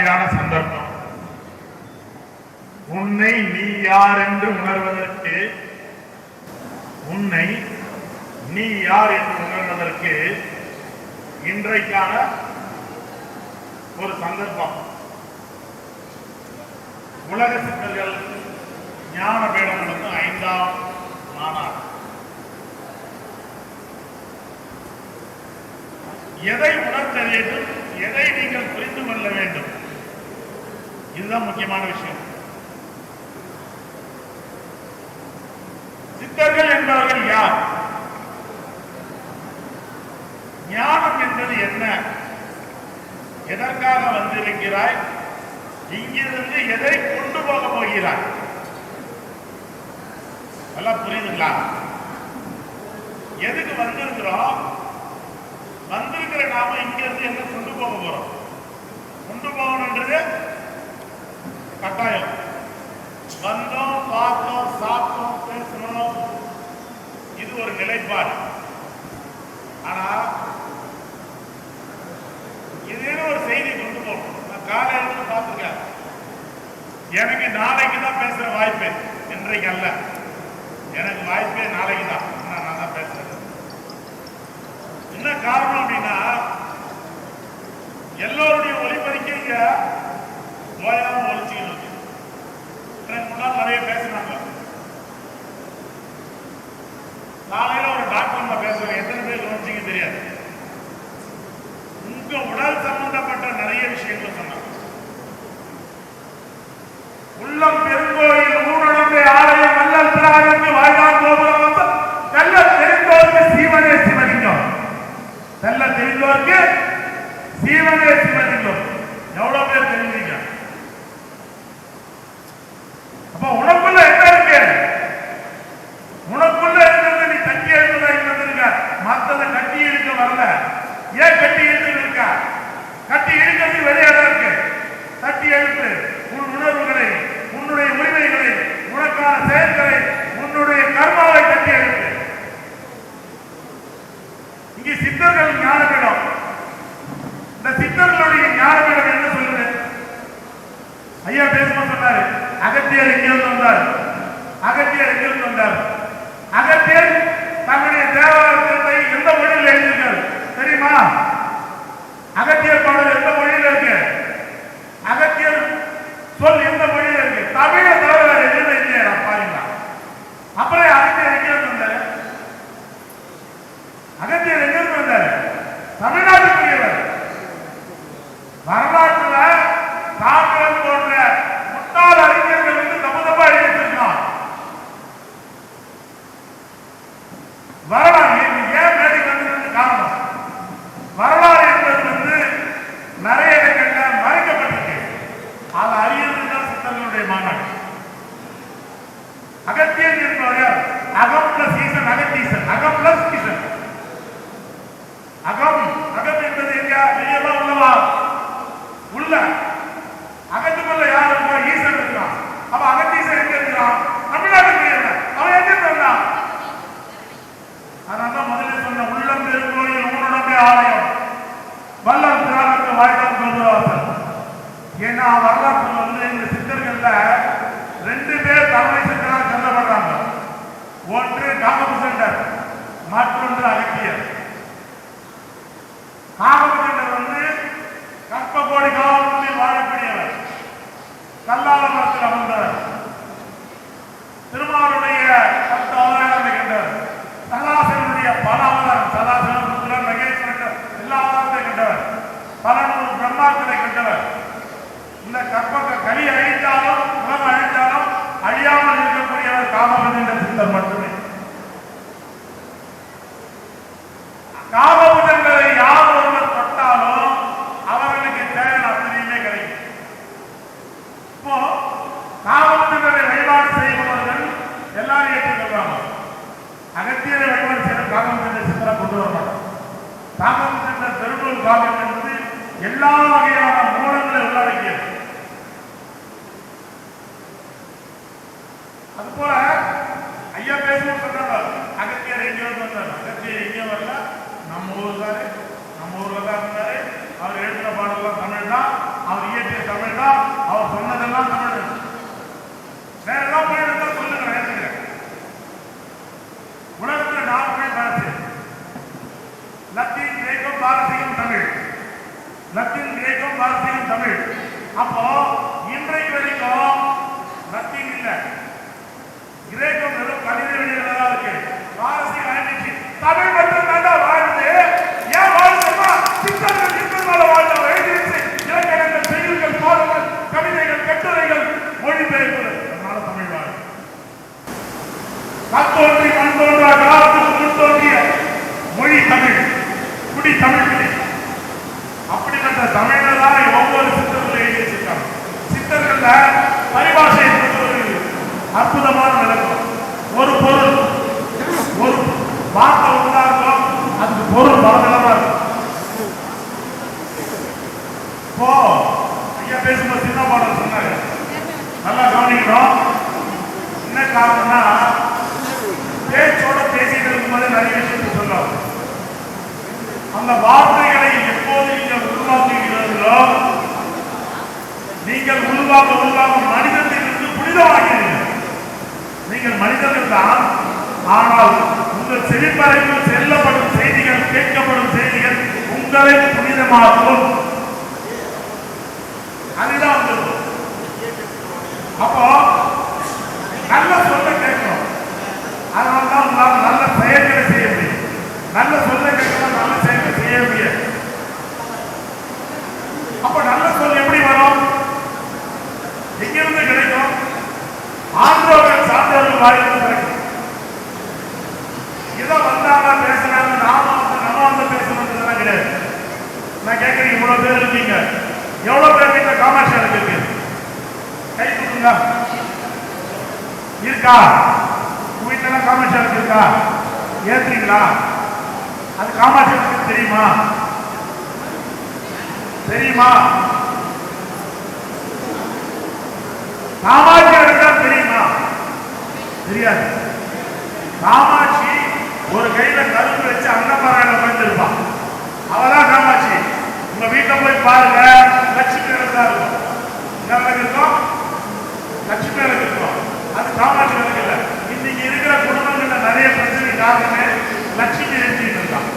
அருமையான சந்தர்ப்பம். உன்னை நீ யார் என்று உணர்வதற்கு உன்னை நீ யார் என்று உணர்வதற்கு இன்றைக்கான ஒரு சந்தர்ப்பம். உலக சிக்கல்கள் ஞான பேடங்களுக்கு ஐந்தாம் மாநாடு எதை உணர்த்த வேண்டும் எதை நீங்கள் புரிந்து கொள்ள வேண்டும்? இதுதான் முக்கியமான விஷயம். சித்தர்கள் என்பவர்கள் யார்? ஞானம் என்பது என்ன? எதற்காக வந்திருக்கிறாய்? இங்கிருந்து எதை கொண்டு போக போகிறாய்? எல்லாம் புரியுதுங்களா? எதுக்கு வந்திருக்கிறோம்? வந்திருக்கிற நாம இங்க இருந்து என்ன கொண்டு போக போறோம்? கொண்டு போகணுன்றது கட்டாயம். வந்தோம் பார்த்தோம் சாப்பிட்டோம் பேசணும் இது ஒரு நிலைப்பாடு. ஆனா இதுன்னு ஒரு செய்தி கொண்டு போகணும் நான் காலையில பார்த்துருக்கேன். எனக்கு நாளைக்கு தான் பேசுற வாய்ப்பு இன்றைக்கு அல்ல. எனக்கு வாய்ப்பே நாளைக்கு தான். நான் தான் பேசுறேன் என்ன காரணம் அப்படின்னா எல்லோருடைய ஒளிபரிக்கை இங்க ஓயாம ஒழிச்சுக்கிட்டு முன்னால் நிறைய பேசுனாங்க காலையில ஒரு டாக்டர் பேசுவேன். எத்தனை பேர் கவனிச்சிங்க தெரியாது. உங்க உடல் சம்பந்தப்பட்ட நிறைய விஷயங்கள் சொன்னாங்க. உள்ளம் பெரும் ஐயா பேசும்போது சொன்னாரு அகத்தியர் எங்கிருந்து வந்தார் அகத்தியர் எங்கிருந்து வந்தார் அகத்தியர் தன்னுடைய தேவாலயத்தை எந்த மொழியில் எழுதியிருக்காரு? தெரியுமா? அகத்தியர் பாடல் எந்த மொழியில் இருக்கு? அகத்தியர் சொல் எந்த மொழியில் இருக்கு? தமிழ இந்த கற்பத்தை கலி அழித்தாலும் உலகம் அழித்தாலும் அழியாமல் இருக்கக்கூடியவர் என்ற சித்தர் மட்டுமே. காமபுதங்களை யார் ஒருவர் தொட்டாலும் அவர்களுக்கு தேவையான அத்தனையுமே கிடைக்கும். இப்போ காமபுதங்களை வழிபாடு செய்பவர்கள் எல்லாரும் ஏற்றுக்கொள்வாங்க. அகத்தியரை வழிபாடு செய்த காமபுஜண்ட சித்தரை கொண்டு வர மாட்டோம் காமபுஜண்ட பெருநூல் காவியம் என்பது எல்லா வகையான மூலங்களை உள்ளடக்கியது. அது போல ஐயா பேசும்போது சொன்னாங்க அகத்தியர் எங்க வந்து வந்தார் அகத்தியர் எங்க வரல நம்ம ஊர்ல நம்ம ஊர்ல தான் இருந்தாரு அவர் எழுதின பாடலாம் தமிழ் தான் அவர் இயற்றிய தமிழ் তাদের பேச்சோட பேசிட்டு இருக்கும்போது நிறைய விஷயத்தை சொல்லுவாங்க அந்த வார்த்தைகளை எப்போது நீங்கள் உருவாக்குகிறீர்களோ நீங்கள் உருவாக்க உருவாக்க மனிதத்திலிருந்து புனிதமாகிறீர்கள். நீங்கள் மனிதர்கள் தான் ஆனால் உங்கள் செவிப்பறைக்குள் செல்லப்படும் செய்திகள் கேட்கப்படும் செய்திகள் உங்களை புனிதமாக்கும். அதுதான் வந்து அப்போ நல்ல சொல்ல கேட்கணும் அதனால தான் உங்களால் நல்ல செயல்களை செய்ய முடியும் நல்ல சொல்ல கேட்கணும் நல்ல செயல்களை செய்ய முடியும் அப்ப நல்ல சொல் எப்படி வரும் எங்கிருந்து கிடைக்கும் ஆண்டவர்கள் சார்ந்தவர்கள் வாயிலிருந்து கிடைக்கும் இதை வந்தாங்க பேசுறாங்க நாம வந்து நம்ம வந்து பேசணுன்றதுலாம் கிடையாது நான் கேட்கறேன் இவ்வளவு பேர் இருக்கீங்க எவ்வளவு பேர் கிட்ட காமாட்சி இருக்கு கை கொடுங்க இருக்கா உங்க வீட்டுல காமாட்சி விளக்கு இருக்கா ஏத்துறீங்களா அது காமாட்சி விளக்கு தெரியுமா தெரியுமா? காமாட்சி விளக்கு தெரியுமா? தெரியாது. காமாட்சி ஒரு கையில கரும்பு வச்சு அன்னபாராயணம் பண்ணிருப்பான் அவதான் காமாட்சி. உங்க வீட்டை போய் பாருங்க. லட்சுமி விளக்கு இருக்கும். என்ன விளக்கு இருக்கும்? லட்சுமி விளக்கு இருக்கும். அது காமாட்சி விளக்கு இன்னைக்கு இருக்கிற குடும்பங்கள்ல நிறைய பிரச்சனை காரணமே லட்சுமி எழுதிட்டு இருக்கான்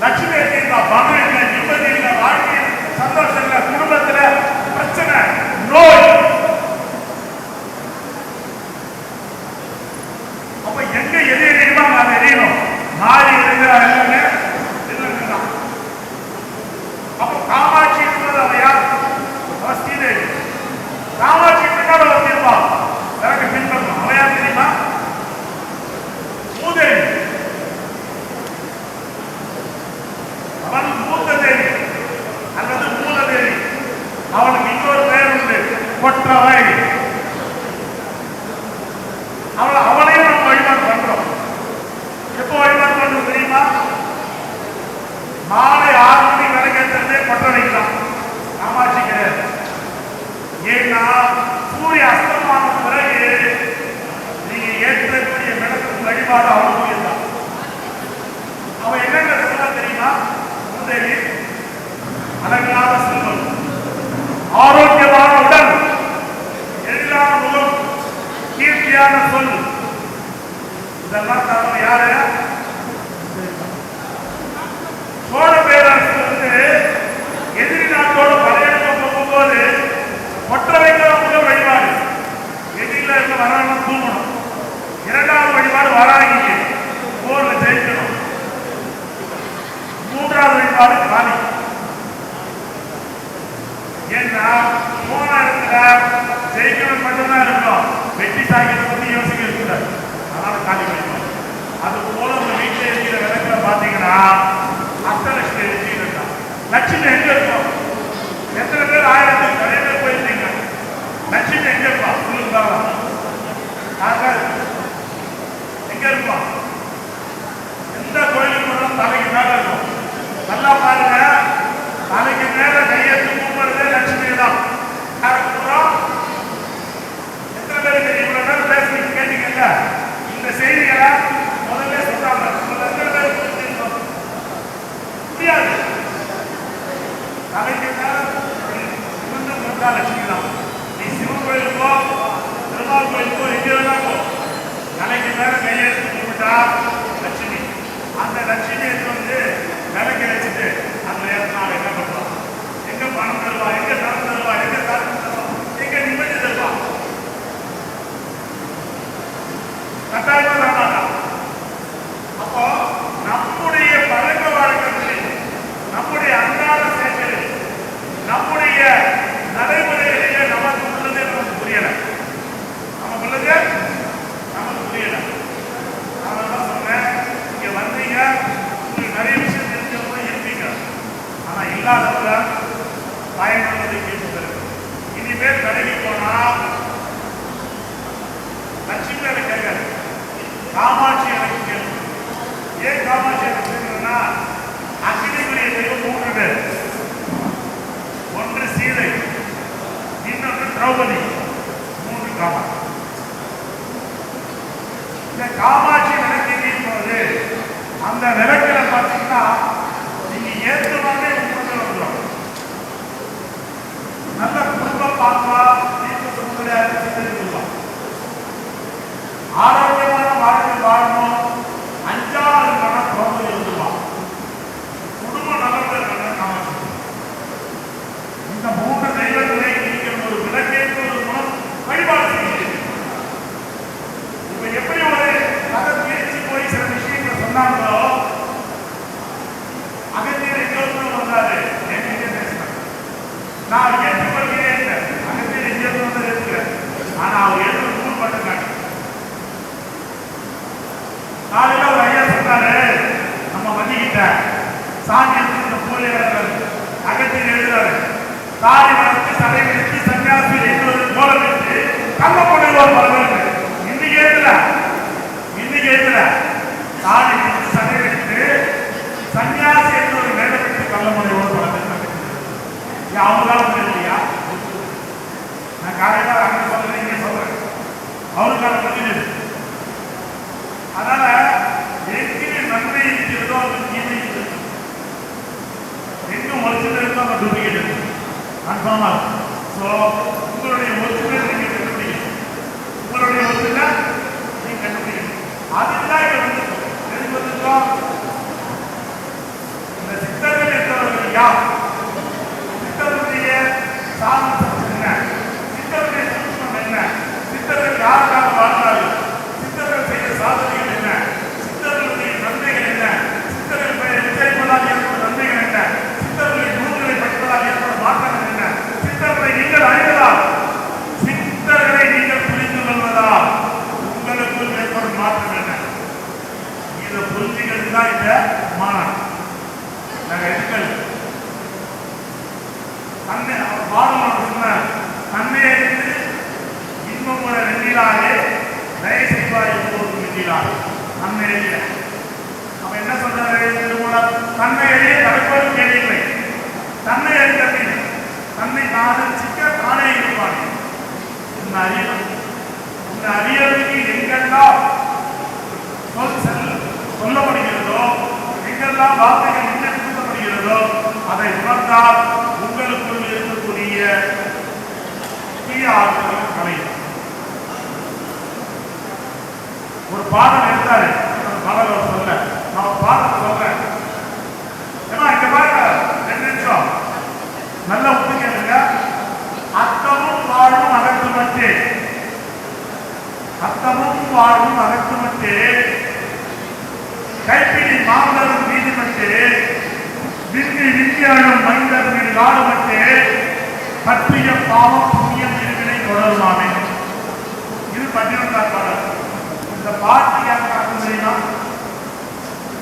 லட்சுமி எழுதியிருந்தா பணம் இல்லை நிம்மதி இல்லை வாழ்க்கை சந்தோஷம் இல்லை பிரச்சனை. நோய் அப்ப எங்க எது எரியணுமோ நாம எரியணும் மாறி இருக்கிற எல்லாமே இல்லைன்னு தான். அப்ப காமாட்சி என்பது அவ யார் அவ ஸ்ரீதேவி காமாட்சி பின்னாடி ஒரு தீர்ப்பா எனக்கு பின்பற்றணும் அவ யார் தெரியுமா மூதேவி அவன் மூத்த தேவி அல்லது மூலதேவி அவனுக்கு இன்னொரு பெயர் உண்டு கொற்றவை அவளை அவளையும் நம்ம வழிபாடு பண்றோம் எப்போ வழிபாடு பண்றோம் தெரியுமா மாலை ஆறு மணி விளக்கேற்றதே கொற்றவைக்கு தான் காமாட்சி கிடையாது ஏன்னா சூரிய அஸ்தமான பிறகு நீங்க ஏற்றக்கூடிய விளக்கு வழிபாடு அவளுக்கு தான் அவன் என்னென்ன சொல்ல தெரியுமா? முதலி அழகான செல்வம். ஆரோக்கியமான உடல். எழிலான முகம். கீர்த்தியான சொல். இதெல்லாம் தரணும் யாரு? சோழ பேரரசு வந்து எதிரி நாட்டோட படையெடுக்க போகும்போது ஒற்ற வைக்கிற முதல் வழிபாடு. எதிரில இருக்க வரணும் தூங்கணும். இரண்டாவது வழிபாடு வராங்கி போர்ல ஜெயிக்கணும் மூன்றாவது வழிபாடு காளி ஏன்னா போன இடத்துல ஜெயிக்கணும் மட்டும்தான் இருக்கும் வெட்டி சாய்க்கிறத பத்தி யோசிக்க இருக்கக்கூடாது அதனால காளி வழிபாடு. அது போல உங்க வீட்டில் இருக்கிற விளக்கில் பாத்தீங்கன்னா அஷ்டலட்சுமி எழுதி இருக்கா லட்சுமி எங்க இருக்கும் எத்தனை பேர் ஆயிரத்துக்கு நிறைய பேர் போயிருந்தீங்க? லட்சுமி எங்க இருப்பா சொல்லுங்க நாங்கள் இங்க இருக்கும் எந்த கோயிலுக்கு போனாலும் தலைக்கு மேல இருக்கும். நல்லா பாருங்க. தலைக்கு மேல அப்ப என்ன சொல்றாரு திருமூலர் தன்னை அழிய தடுப்பதும் கேள்விகளை தன்னை அழித்ததில் தன்னை காதலிச்சிக்க தானே இந்த அறிவு இந்த அறியலுக்கு எங்கெல்லாம் சொல்லப்படுகிறதோ எங்கெல்லாம் வார்த்தைகள் நிலைப்படுகிறதோ அதை உணர்ந்தால் உங்களுக்குள் இருக்கக்கூடிய தீய ஒரு பாடம் எடுத்தாரு மாணவர் சொல்ல நம்ம பார்த்து சொல்றேன். ஏமா இங்க பாருங்க. ரெண்டு நிமிஷம். நல்லா ஒப்புக்கேளுங்க அத்தமும் வாழும் அகற்று அத்தமும் வாழும் அகற்று கைப்பிடி மாமலரும் மீது மட்டு. விந்தி விந்தியாடும் மனிதர் மீது நாடு மட்டு. பற்றிய பாவம் புண்ணியம் இது பன்னிரெண்டாம் பாடல். இந்த பாட்டு யாருக்காக தெரியுமா?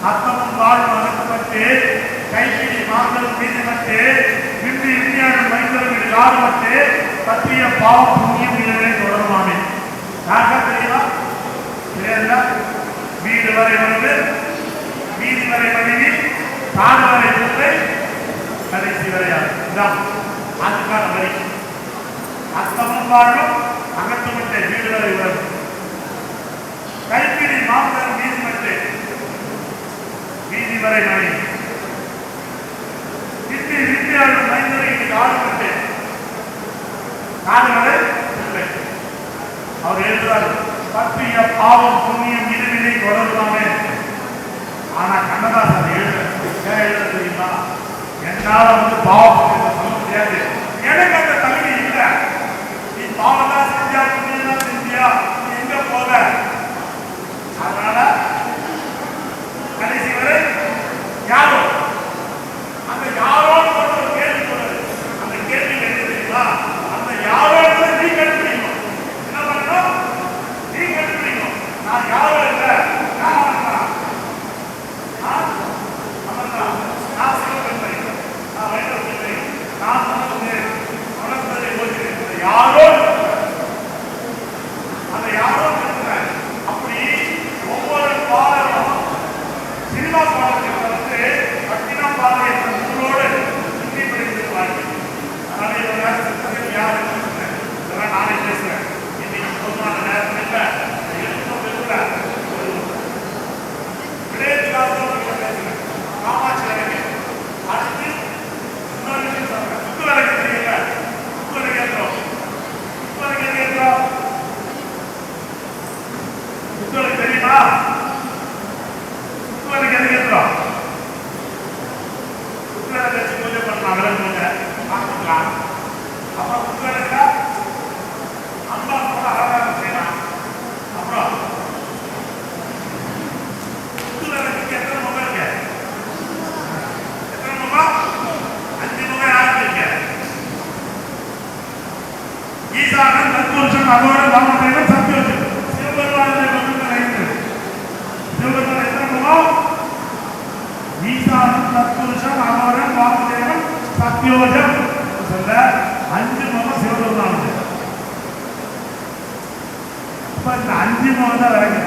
அத்தமும் வாழும் அகற்றப்பட்டு கைப்பிடி மாந்தரும் மீதப்பட்டு விட்டு இந்தியாவின் மைந்தர்கள் யாருப்பட்டு பற்றிய பாவம் புண்ணியம் இதுவே தொடருமாமே யாருக்கா தெரியலா தெரியல வீடு வரை வந்து வீதி வரை மனைவி தாடு வரை இல்லை கடைசி வரையாது இதான் அதுக்கான வரி. அத்தமும் வாழும் அகற்றப்பட்ட வீடு வரை வரும். கைப்பிடி மாந்தரும் இதுவரை நாளை நான் அவர் எழுதுறார் தப்பிய பாவம் புண்ணியம் இதுவினை தொடர்பாமே ஆனா கண்ணதாசன் எழுத எழுத தெரியுமா? என்னால வந்து பாவம் சொல்ல முடியாது. எனக்கு அந்த தகுதி இல்லை. நீ பாவம் ஓதுகிறேன். இப்போ இந்த அஞ்சு முகம் தான் விளக்கு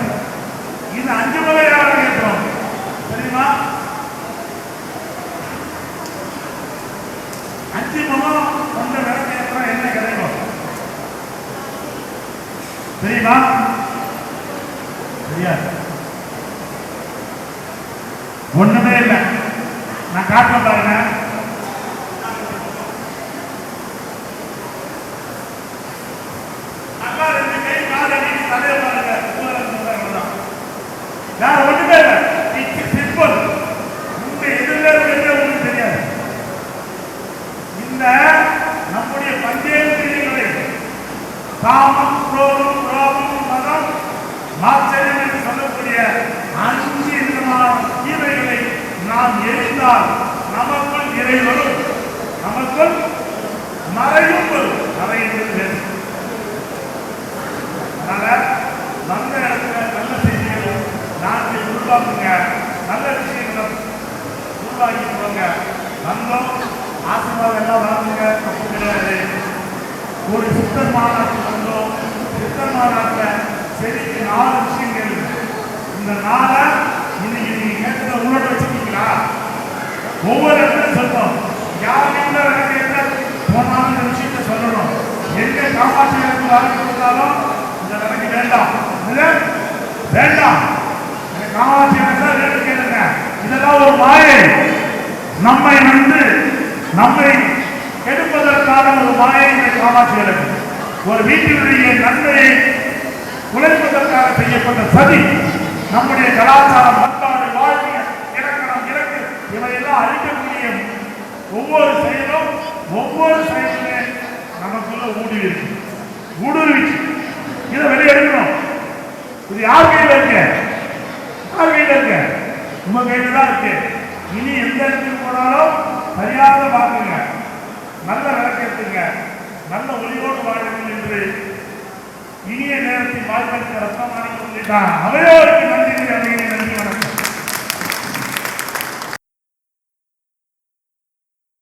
இந்த அஞ்சு முகம் யாரை கேட்கிறோம் தெரியுமா? அஞ்சு முகம் கொண்ட விளக்கு ஏற்றம் என்ன கிடைக்கும்? தெரியுமா? தெரியாது. ஒண்ணுமே இல்லை. நான் காட்டுறேன் பாருங்க நல்லா ரெண்டு கை காலை நீட்டி தலையை பாருங்க தூரம் தூரம் இவ்வளவுதான். வேற ஒண்ணுமே இல்லை இட்ஸ் சிம்பிள் உங்க எதுல இருக்கிறது உங்களுக்கு தெரியாது இந்த நம்முடைய பஞ்சேந்திரியங்களை காமம் குரோதம் ரோகம் மதம் மாச்சரியம் என்று சொல்லக்கூடிய அஞ்சு விதமான தீமைகளை நாம் எரிந்தால் நமக்குள் இறைவரும் நமக்குள் மறையும் வரும் மறை என்பது வேறு. அதனால வந்த இடத்துல நல்ல செய்திகள் நாட்டை உருவாக்குங்க நல்ல விஷயங்களை உருவாக்கி போங்க வந்தோம் ஆசீர்வாதம் எல்லாம் வாங்குங்க தப்பு கிடையாது ஒரு சித்தர் மாநாட்டு வந்தோம். சித்தர் மாநாட்டில் செடிக்கு நாலு விஷயங்கள். இந்த நாளை இன்னைக்கு நீங்கள் கேட்டதை உங்களோட ஒவ்வொரு இடத்துல சொல்லணும் யார் வீட்டில் விளக்கு போனாலும் இந்த விஷயத்தை சொல்லணும். எங்க காமாட்சி விளக்கு வாங்கி கொடுத்தாலும் இந்த விளக்கு வேண்டாம். இது வேண்டாம். காமாட்சி விளக்கு கேளுங்க இதெல்லாம் ஒரு மாயை. நம்மை வந்து நம்மை கெடுப்பதற்கான ஒரு மாயை இந்த காமாட்சி விளக்கு. ஒரு வீட்டினுடைய நன்மையை உழைப்பதற்காக செய்யப்பட்ட சதி நம்முடைய கலாச்சாரம் பண்பாடு வாழ்க்கை இலக்கணம் இலக்கு இவையெல்லாம் அழிக்கக்கூடிய ஒவ்வொரு செயலும் ஒவ்வொரு செயலுமே நமக்குள்ள ஊடுருவி ஊடுருவிச்சு. இதை வெளியெடுக்கணும் இது யார் கையில் இருக்கு? யார் கையில் இருக்கு? உங்க கையில் தான் இருக்கு. இனி எந்த இடத்துக்கு போனாலும் சரியாக பார்க்குங்க நல்ல விளக்கத்துங்க நல்ல ஒளியோடு வாழுங்கள் என்று இனிய நேரத்தில் வாழ்க்கை ரத்தமான சொல்லிட்டான் அவையோருக்கு நன்றி நன்றி வணக்கம்.